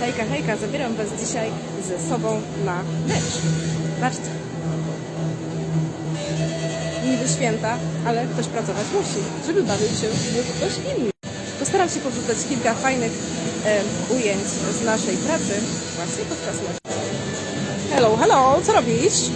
Hejka, hejka, zabieram Was dzisiaj ze sobą na mecz. Patrzcie. Niby święta, ale ktoś pracować musi, żeby bawił się ktoś inny. Postaram się powrzucać kilka fajnych e, ujęć z naszej pracy właśnie podczas meczu. Hello, hello, co robisz?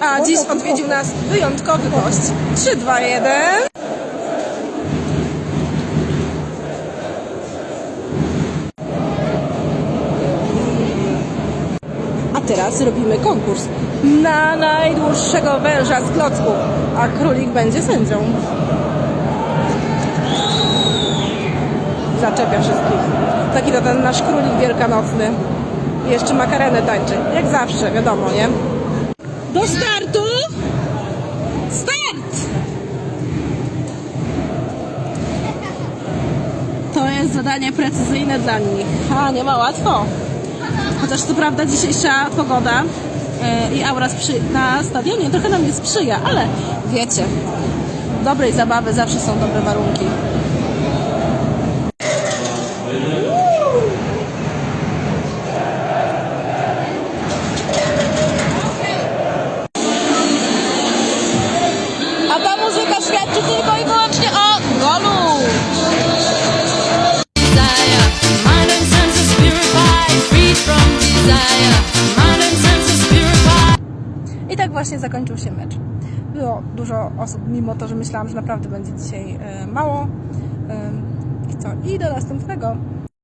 A dziś odwiedził nas wyjątkowy gość. 3, 2, 1. A teraz robimy konkurs na najdłuższego węża z klocków, a królik będzie sędzią. Zaczepia wszystkich. Taki to ten nasz królik wielkanocny. I jeszcze makarenę tańczy. Jak zawsze, wiadomo, nie? Do startu! Start! To jest zadanie precyzyjne dla nich. A, nie ma łatwo. Chociaż co prawda dzisiejsza pogoda e, i aura na stadionie trochę nam nie sprzyja, ale wiecie, dobrej zabawy zawsze są dobre warunki. I tak właśnie zakończył się mecz. Było dużo osób, mimo to, że myślałam, że naprawdę będzie dzisiaj e, mało. E, I co? I do następnego.